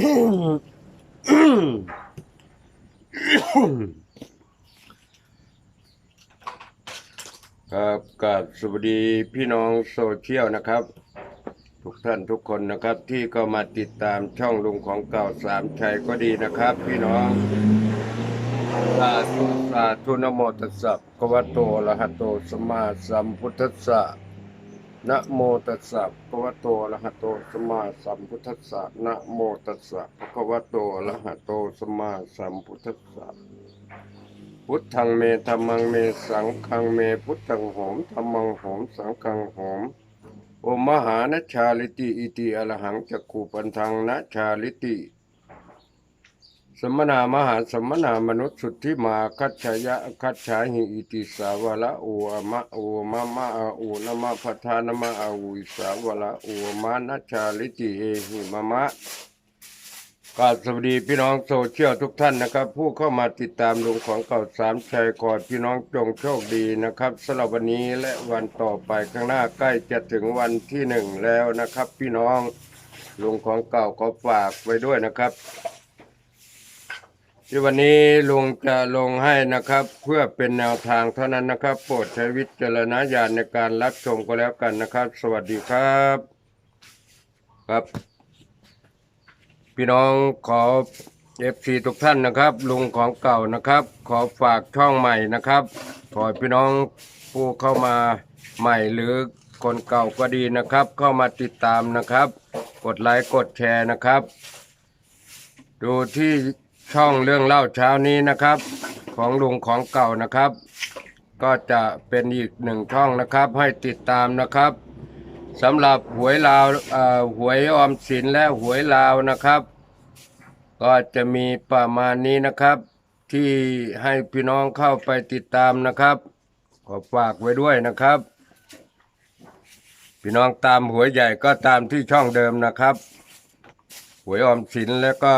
ครับกับสวัสดีพี่น้องโซเชียลนะครับ ทุกท่านทุกคนนะครับ ที่ก็มาติดตามช่องลุงของเก่าสามชัยก็ดีนะครับ พี่น้องสาธุสาธุนะโมตัสสะภะคะวะโตอะระหะโตสมมาสัมพุทธัสสะ นะโมตัสสะภะคะวะโตอะระหะโตสัมมาสัมพุทธัสสะนะโมตัสสะภะคะวะโตอะระหะโตสัมมาสัมพุทธัสสะพุทธังเมธรรมังเมสังฆังเมพุทธังโหมธรรมังโหมสังฆังโหมโอมหานัชาลิติอิติอรหังจักขูปันทังนัชชาลิติ สมนามหาสมนามนุษย์สุทธิมาคัจฉยะคัจฉาหิอิติสาวละโออะมะโอมะมะอาโอนมะพัทานมะอาอุสาวละโอมานัชาลิติเอหิมะมะกราบสวัสดีพี่น้องโซเชียลทุกท่านนะครับ ผู้เข้ามาติดตามลุงของเก่าสามชัยขอให้พี่น้องจงโชคดีนะครับสำหรับวันนี้และวันต่อไปข้างหน้าใกล้จะถึงวันที่หนึ่งแล้วนะครับ พี่น้องลุงของเก่าขอฝากไว้ด้วยนะครับ ที่วันนี้ลุงจะลงให้นะครับ เพื่อเป็นแนวทางเท่านั้นนะครับ โปรดใช้วิจารณญาณในการรับชมก็แล้วกันนะครับ สวัสดีครับ ครับ พี่น้องขอเอฟซีทุกท่านนะครับ ลุงของเก่านะครับ ขอฝากช่องใหม่นะครับขอพี่น้องผู้เข้ามาใหม่หรือคนเก่าก็ดีนะครับ เข้ามาติดตามนะครับ กดไลค์กดแชร์นะครับ ดูที่ ช่องเรื่องเล่าเช้านี้นะครับ ของลุงของเก่านะครับ ก็จะเป็นอีกหนึ่งช่องนะครับ ให้ติดตามนะครับสำหรับหวยลาวเอ่อหวยออมสินและหวยลาวนะครับ ก็จะมีประมาณนี้นะครับ ที่ให้พี่น้องเข้าไปติดตามนะครับ ขอฝากไว้ด้วยนะครับ พี่น้องตามหวยใหญ่ก็ตามที่ช่องเดิมนะครับ หวยออมสินแล้วก็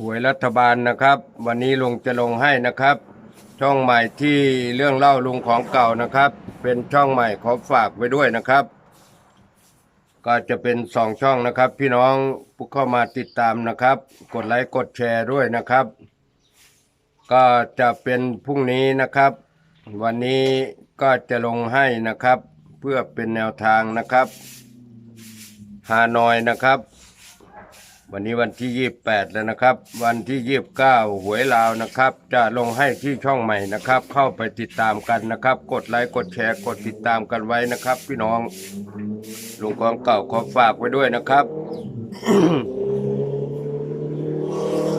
หวยรัฐบาลนะครับ วันนี้ลุงจะลงให้นะครับ ช่องใหม่ที่เรื่องเล่าลุงของเก่านะครับ เป็นช่องใหม่ขอฝากไว้ด้วยนะครับ ก็จะเป็นสองช่องนะครับ พี่น้องผู้เข้ามาติดตามนะครับ กดไลค์กดแชร์ด้วยนะครับ ก็จะเป็นพรุ่งนี้นะครับ วันนี้ก็จะลงให้นะครับ เพื่อเป็นแนวทางนะครับฮานอยนะครับ วันนี้วันที่ 28 แล้วนะครับ วันที่ 29 หวยลาวนะครับ จะลงให้ที่ช่องใหม่นะครับ เข้าไปติดตามกันนะครับ กดไลค์กดแชร์กดติดตามกันไว้นะครับ พี่น้องลุงของเก่าขอฝากไว้ด้วยนะครับ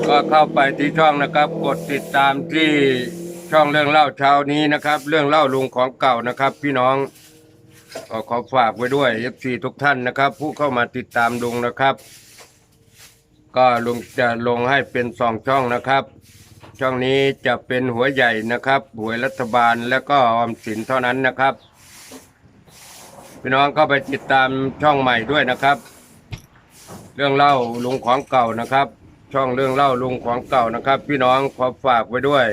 ก็เข้าไปที่ช่องนะครับ กดติดตามที่ช่องเรื่องเล่าเช้านี้นะครับ เรื่องเล่าลุงของเก่านะครับ พี่น้องก็ขอฝากไว้ด้วย FC ทุกท่านนะครับ ผู้เข้ามาติดตามลุงนะครับ ก็ลุงจะลงให้เป็นสองช่องนะครับ ช่องนี้จะเป็นหัวใหญ่นะครับหวยรัฐบาลและก็ออมสินเท่านั้นนะครับ พี่น้องเข้าไปติดตามช่องใหม่ด้วยนะครับ เรื่องเล่าลุงของเก่านะครับ ช่องเรื่องเล่าลุงของเก่านะครับ พี่น้องขอฝากไว้ด้วย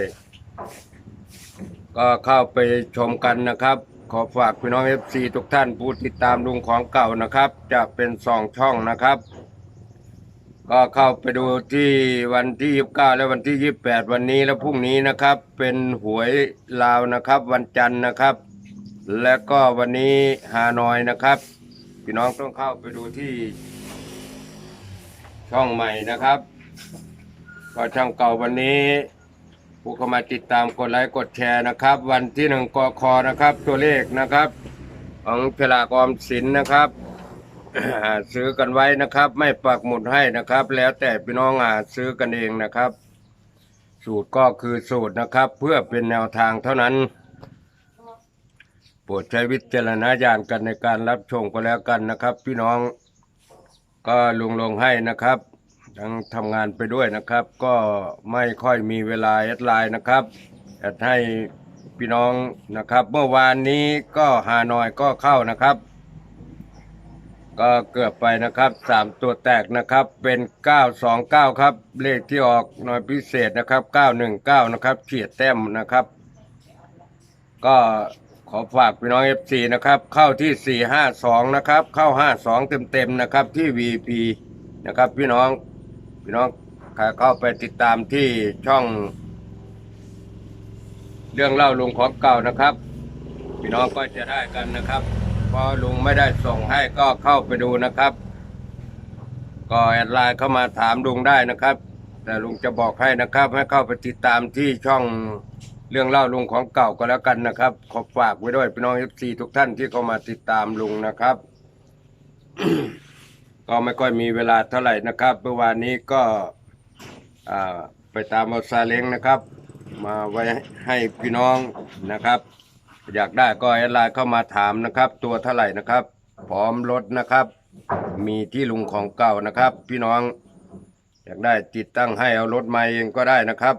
ก็เข้าไปชมกันนะครับขอฝากพี่น้องเอฟซีทุกท่านผู้ติดตามลุงของเก่านะครับ จะเป็นสองช่องนะครับ ก็เข้าไปดูที่วันที่ 29 และวันที่ 28 วันนี้และพรุ่งนี้นะครับ เป็นหวยลาวนะครับ วันจันทร์นะครับ และก็วันนี้ฮานอยนะครับ พี่น้องต้องเข้าไปดูที่ ช่องใหม่นะครับก็ช่องเก่าวันนี้ ผู้เข้ามาติดตามกดไลค์กดแชร์นะครับ วันที่หนึ่งกคนะครับ ตัวเลขนะครับ ของฉลากออมสินนะครับ ซื้อกันไว้นะครับ ไม่ปักหมุดให้นะครับ แล้วแต่พี่น้องหาซื้อกันเองนะครับ สูตรก็คือสูตรนะครับ เพื่อเป็นแนวทางเท่านั้นโปรดใช้วิจารณญาณกันในการรับชมก็แล้วกันนะครับ พี่น้องก็ลงลงให้นะครับทั้งทำงานไปด้วยนะครับ ก็ไม่ค่อยมีเวลาแอดไลน์นะครับแอดให้พี่น้องนะครับ เมื่อวานนี้ก็ฮานอยก็เข้านะครับ ก็เกือบไปนะครับสามตัวแตกนะครับเป็น929ครับเลขที่ออกหน่วยพิเศษนะครับ919นะครับเฉียดแต้มนะครับ ก็ขอฝากพี่น้อง FC นะครับเข้าที่452นะครับเข้า52เต็มๆนะครับที่ VP นะครับพี่น้องพี่น้องเข้าไปติดตามที่ช่อง เรื่องเล่าลุงของเก่านะครับ พี่น้องก็จะได้กันนะครับ พอลุงไม่ได้ส่งให้ก็เข้าไปดูนะครับ ก็แอดไลน์เข้ามาถามลุงได้นะครับ แต่ลุงจะบอกให้นะครับ ให้เข้าไปติดตามที่ช่องเรื่องเล่าลุงของเก่าก็แล้วกันนะครับ ขอฝากไว้ด้วยพี่น้องเอฟซีทุกท่านที่เข้ามาติดตามลุงนะครับ ก็ไม่ค่อยมีเวลาเท่าไหร่นะครับเมื่อวานนี้ก็ไปตามเอาซาเล้งนะครับ มาไว้ให้พี่น้องนะครับ อยากได้ก็แอดไลน์เข้ามาถามนะครับ ตัวเท่าไหร่นะครับ พร้อมรถนะครับ มีที่ลุงของเก่านะครับ พี่น้อง อยากได้ติดตั้งให้เอารถมาเองก็ได้นะครับ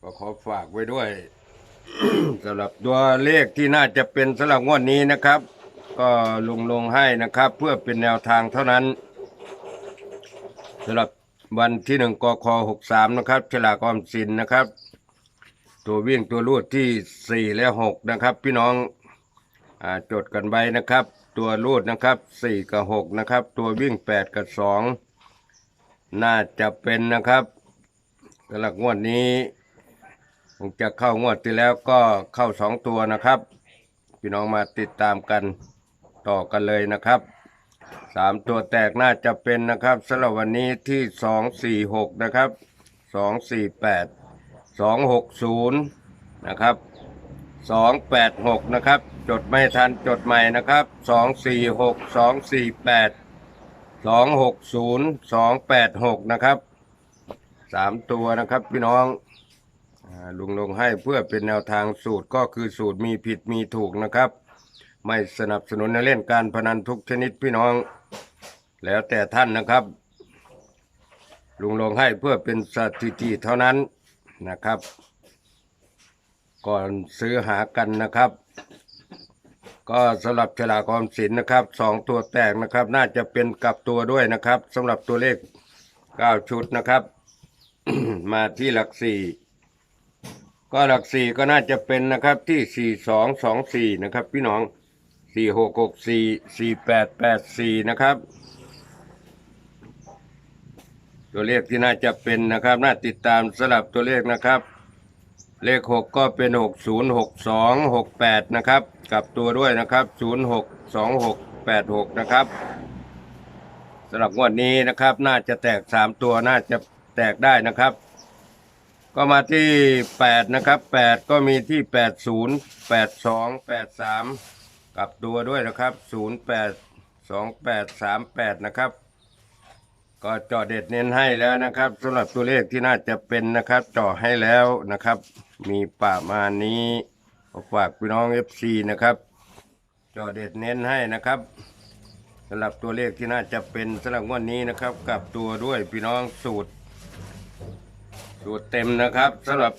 ก็ขอฝากไว้ด้วยสำหรับตัวเลขที่น่าจะเป็นสำหรับงวดนี้นะครับ ก็ลงลงให้นะครับ เพื่อเป็นแนวทางเท่านั้นสำหรับวันที่หนึ่งกคหกสามนะครับฉลากออมสินนะครับ ตัววิ่งตัวรูดที่สี่และหกนะครับ พี่น้องอจดกันไว้นะครับ ตัวรูดนะครับสี่กับหกนะครับ ตัววิ่งแปดกับสองน่าจะเป็นนะครับสำหรับงวดนี้คงจะเข้างวดที่แล้วก็เข้าสองตัวนะครับ พี่น้องมาติดตามกันต่อกันเลยนะครับสามตัวแตกน่าจะเป็นนะครับสำหรับวันนี้ที่สองสี่หกนะครับสองสี่แปด สองหกศูนย์นะครับสองแปดหกนะครับ จดไม่ทันจดใหม่นะครับสองสี่หกสองสี่แปดสองหกศูนย์สองแปดหกนะครับสามตัวนะครับพี่น้องลุงลงให้เพื่อเป็นแนวทางสูตรก็คือสูตรมีผิดมีถูกนะครับ ไม่สนับสนุนในเล่นการพนันทุกชนิดพี่น้อง แล้วแต่ท่านนะครับ ลุงลงให้เพื่อเป็นสถิติเท่านั้น นะครับ ก่อนซื้อหากันนะครับ ก็สำหรับฉลากออมสินนะครับสองตัวแตกนะครับ น่าจะเป็นกลับตัวด้วยนะครับสำหรับตัวเลขเก้าชุดนะครับ มาที่หลักสี่ก็หลักสี่ก็น่าจะเป็นนะครับที่สี่สองสองสี่นะครับ พี่น้องสี่หกหกสี่สี่แปดแปดสี่นะครับ ตัวเลขที่น่าจะเป็นนะครับ น่าติดตามสลับตัวเลขนะครับ เลขหกก็เป็นหกศูนย์หกสองหกแปดนะครับกลับตัวด้วยนะครับศูนย์หกสองหกแปดหกนะครับสำหรับงวดนี้นะครับ น่าจะแตกสามตัวน่าจะแตกได้นะครับ ก็มาที่แปดนะครับแปดก็มีที่แปดศูนย์แปดสองแปดสามกลับตัวด้วยนะครับศูนย์แปดสองแปดสามแปดนะครับ ก็เจาะเด็ดเน้นให้แล้วนะครับสำหรับตัวเลขที่น่าจะเป็นนะครับเจาะให้แล้วนะครับ มีประมาณนี้ฝากพี่น้อง FC นะครับเจาะเด็ดเน้นให้นะครับสำหรับตัวเลขที่น่าจะเป็นสำหรับวันนี้นะครับกลับตัวด้วยพี่น้องสูตร สูตรเต็มนะครับสำหรับ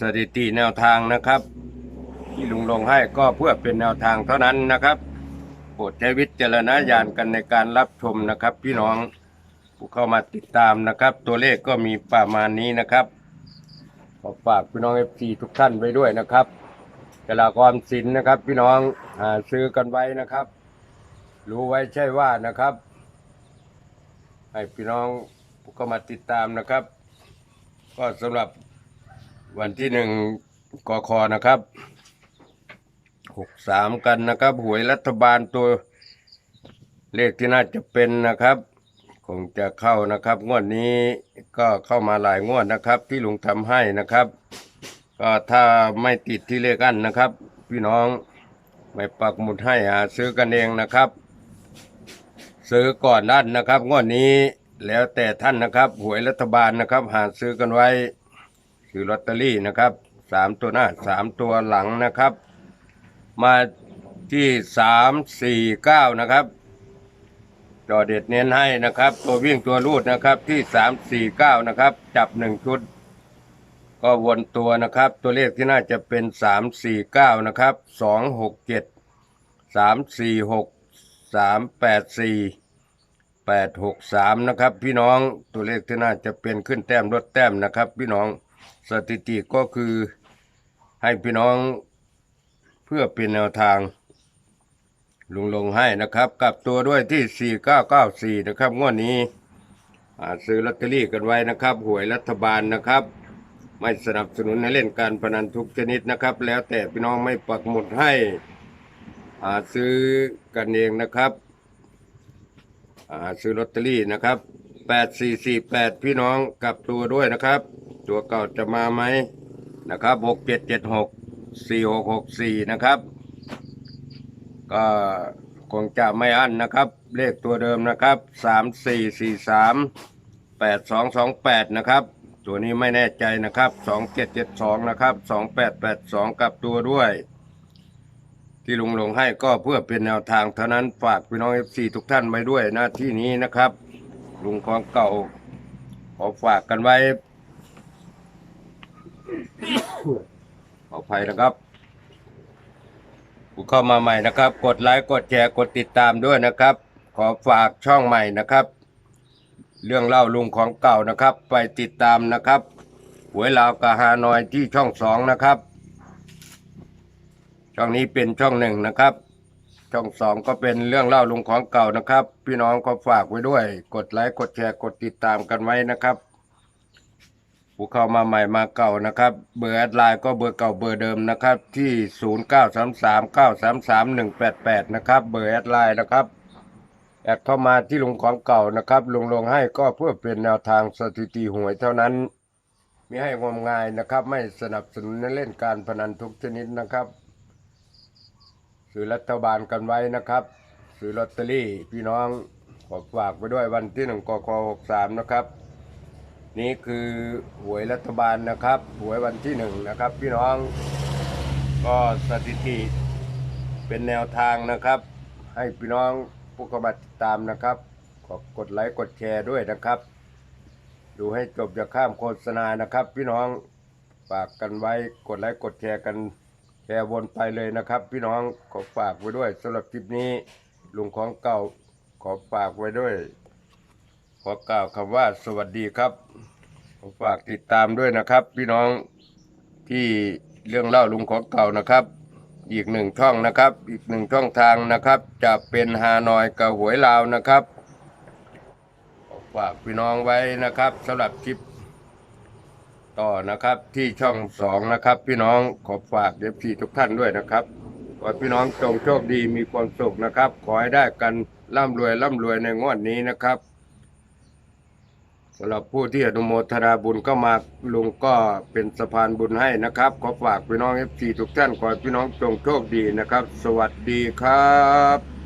สถิติแนวทางนะครับ ที่ลุงลงให้ก็เพื่อเป็นแนวทางเท่านั้นนะครับโปรดใช้วิจารณญาณกันในการรับชมนะครับ พี่น้อง ผู้เข้ามาติดตามนะครับ ตัวเลขก็มีประมาณนี้นะครับ ขอฝากพี่น้องเอฟซีทุกท่านไว้ด้วยนะครับกลากรสินนะครับ พี่น้องหาซื้อกันไว้นะครับ รู้ไว้ใช่ว่านะครับ ให้พี่น้องผู้เข้ามาติดตามนะครับ ก็สำหรับวันที่หนึ่งกคนะครับหกสามกันนะครับ หวยรัฐบาลตัวเลขที่น่าจะเป็นนะครับ คงจะเข้านะครับ งวดนี้ก็เข้ามาหลายงวดนะครับ ที่ลุงทำให้นะครับ ก็ถ้าไม่ติดที่เลขอันนะครับ พี่น้องไม่ปักหมุดให้หาซื้อกันเองนะครับ ซื้อก่อนด้านนะครับงวดนี้แล้วแต่ท่านนะครับหวยรัฐบาลนะครับ หาซื้อกันไว้คือลอตเตอรี่นะครับสามตัวหน้าสามตัวหลังนะครับ มาที่สามสี่เก้านะครับ จอเด็ดเน้นให้นะครับ ตัววิ่งตัวรูดนะครับที่สามสี่เก้านะครับ จับหนึ่งชุด ก็วนตัวนะครับ ตัวเลขที่น่าจะเป็นสามสี่เก้านะครับสองหกเจ็ดสามสี่หกสามแปดสี่แปดหกสามนะครับ พี่น้องตัวเลขที่น่าจะเป็นขึ้นแต้มลดแต้มนะครับ พี่น้องสถิติก็คือให้พี่น้องเพื่อเป็นแนวทาง ลุงลงให้นะครับกลับตัวด้วยที่ 4994 นะครับงวดนี้หาซื้อลอตเตอรี่กันไว้นะครับ หวยรัฐบาลนะครับ ไม่สนับสนุนให้เล่นการพนันทุกชนิดนะครับ แล้วแต่พี่น้องไม่ปักหมุดให้หาซื้อกันเองนะครับหาซื้อลอตเตอรี่นะครับแปดสี่สี่แปดพี่น้องกลับตัวด้วยนะครับ ตัวเก่าจะมาไหมนะครับหกเจ็ดเจ็ดหกสี่หกหกสี่นะครับ ก็คงจะไม่อั้นนะครับ เลขตัวเดิมนะครับสามสี่สี่สามแปดสองสองแปดนะครับ ตัวนี้ไม่แน่ใจนะครับสองเจ็ดเจ็ดสองนะครับสองแปดแปดสองกับตัวด้วย ที่ลุงลงให้ก็เพื่อเป็นแนวทางเท่านั้นฝากพี่น้องเอฟซีทุกท่านไว้ด้วยหน้าที่นี้นะครับ ลุงของเก่า ขอฝากกันไว้ขออภัยนะครับ ผู้เข้ามาใหม่นะครับ กดไลค์กดแชร์กดติดตามด้วยนะครับ ขอฝากช่องใหม่นะครับ เรื่องเล่าลุงของเก่านะครับ ไปติดตามนะครับหวยลาวกะฮานอยที่ช่องสองนะครับ ช่องนี้เป็นช่องหนึ่งนะครับ ช่องสองก็เป็นเรื่องเล่าลุงของเก่านะครับ พี่น้องก็ฝากไว้ด้วย กดไลค์กดแชร์กดติดตามกันไว้นะครับ ผู้เข้ามาใหม่มาเก่านะครับ เบอร์แอดไลน์ก็เบอร์เก่าเบอร์เดิมนะครับ ที่ 0933933188 นะครับ เบอร์แอดไลน์นะครับ แอดเข้ามาที่ลุงของเก่านะครับ ลุงลงให้ก็เพื่อเป็นแนวทางสถิติหวยเท่านั้นไม่ให้งมงายนะครับ ไม่สนับสนุนเล่นการพนันทุกชนิดนะครับซื้อรัฐบาลกันไว้นะครับซื้อลอตเตอรี่พี่น้องขอฝากไว้ด้วยวันที่หนึ่งกกหกสามนะครับ นี่คือหวยรัฐบาลนะครับหวยวันที่หนึ่งนะครับ พี่น้องก็สถิติเป็นแนวทางนะครับ ให้พี่น้องผู้กบัติดตามนะครับขอกดไลค์กดแชร์ด้วยนะครับ ดูให้จบอย่าข้ามโฆษณานะครับ พี่น้องฝากกันไว้กดไลค์กดแชร์กันแชร์วนไปเลยนะครับ พี่น้องขอฝากไว้ด้วยสำหรับคลิปนี้ลุงของเก่าขอฝากไว้ด้วย ขอกล่าวคำว่าสวัสดีครับฝากติดตามด้วยนะครับ พี่น้องที่เรื่องเล่าลุงของเก่านะครับ อีกหนึ่งช่องนะครับ อีกหนึ่งช่องทางนะครับ จะเป็นฮานอยกับหวยลาวนะครับฝากพี่น้องไว้นะครับสำหรับคลิปต่อนะครับที่ช่องสองนะครับ พี่น้องขอฝากเอฟซีทุกท่านด้วยนะครับขอพี่น้องจงโชคดีมีความสุขนะครับ ขอให้ได้กันร่ำรวยร่ำรวยในงวดนี้นะครับ สำหรับผู้ที่อนุโมทนาบุญก็มาลุงก็เป็นสะพานบุญให้นะครับ ขอฝากพี่น้องเอฟซีทุกท่านขอให้พี่น้องจงโชคดีนะครับ สวัสดีครับ